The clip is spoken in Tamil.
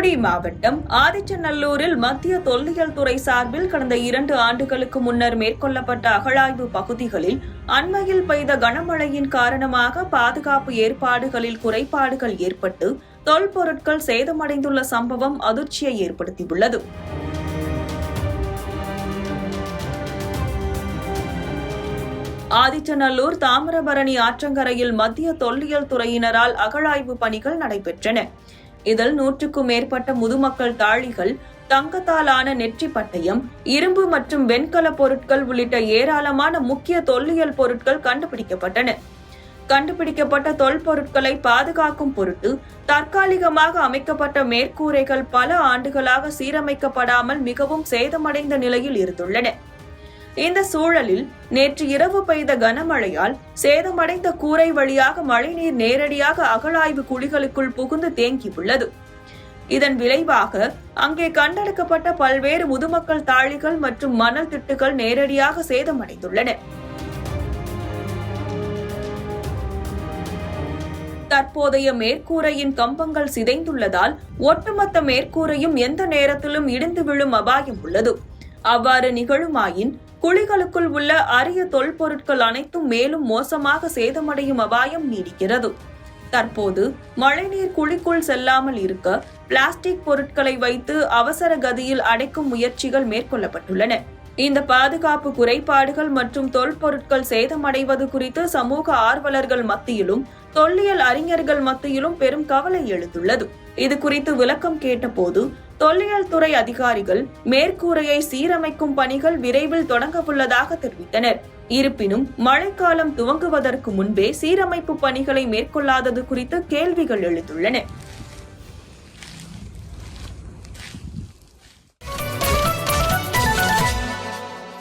தூத்துக்குடி மாவட்டம் ஆதிச்சநல்லூரில் மத்திய தொல்லியல் துறை சார்பில் கடந்த இரண்டு ஆண்டுகளுக்கு முன்னர் மேற்கொள்ளப்பட்ட அகழாய்வு பகுதிகளில் அண்மையில் பெய்த கனமழையின் காரணமாக பாதுகாப்பு ஏற்பாடுகளில் குறைபாடுகள் ஏற்பட்டு தொல்பொருட்கள் சேதமடைந்துள்ள சம்பவம் அதிர்ச்சியை ஏற்படுத்தியுள்ளது. ஆதிச்சநல்லூர் தாமிரபரணி ஆற்றங்கரையில் மத்திய தொல்லியல் துறையினரால் அகழாய்வு பணிகள் நடைபெற்றன. இதில் நூற்றுக்கும் மேற்பட்ட முதுமக்கள் தாழிகள் தங்கத்தாலான நெற்றி பட்டயம் இரும்பு மற்றும் வெண்கல பொருட்கள் உள்ளிட்ட ஏராளமான முக்கிய தொல்லியல் பொருட்கள் கண்டுபிடிக்கப்பட்டன. கண்டுபிடிக்கப்பட்ட தொல்பொருட்களை பாதுகாக்கும் பொருட்டு தற்காலிகமாக அமைக்கப்பட்ட மேற்கூரைகள் பல ஆண்டுகளாக சீரமைக்கப்படாமல் மிகவும் சேதமடைந்த நிலையில் இருந்துள்ளன. இந்த சூழலில் நேற்று இரவு பெய்த கனமழையால் சேதமடைந்த கூரை வழியாக மழைநீர் நேரடியாக அகழாய்வு குழிகளுக்குள் புகுந்து தேங்கியுள்ளது. இதன் விளைவாக அங்கே கண்டெடுக்கப்பட்ட பல்வேறு முதுமக்கள் தாழிகள் மற்றும் மணல் திட்டுகள் நேரடியாக சேதமடைந்துள்ளன. தற்போதைய மேற்கூரையின் கம்பங்கள் சிதைந்துள்ளதால் ஒட்டுமொத்த மேற்கூரையும் எந்த நேரத்திலும் இடிந்து விழும் அபாயம் உள்ளது. அவ்வாறு நிகழுமாயின் குழிகளுக்குள் உள்ள அரிய தொல்பொருட்கள் அனைத்தும் மேலும் மோசமாக சேதமடையும் அபாயம் நீடிக்கிறது. தற்போது மழைநீர் குழிக்குள் செல்லாமல் இருக்க பிளாஸ்டிக் பொருட்களை வைத்து அவசர கதியில் அடைக்கும் முயற்சிகள் மேற்கொள்ளப்பட்டுள்ளன. இந்த பாதுகாப்பு குறைபாடுகள் மற்றும் தொல்பொருட்கள் சேதமடைவது குறித்து சமூக ஆர்வலர்கள் மத்தியிலும் தொல்லியல் அறிஞர்கள் மத்தியிலும் பெரும் கவலை எழுந்துள்ளது. இது குறித்து விளக்கம் கேட்டபோது தொல்லியல் துறை அதிகாரிகள் மேற்கூரையை சீரமைக்கும் பணிகள் விரைவில் தொடங்கவுள்ளதாக தெரிவித்தனர். இருப்பினும் மழைக்காலம் துவங்குவதற்கு முன்பே சீரமைப்பு பணிகளை மேற்கொள்ளாதது குறித்து கேள்விகள் எழுந்துள்ளன.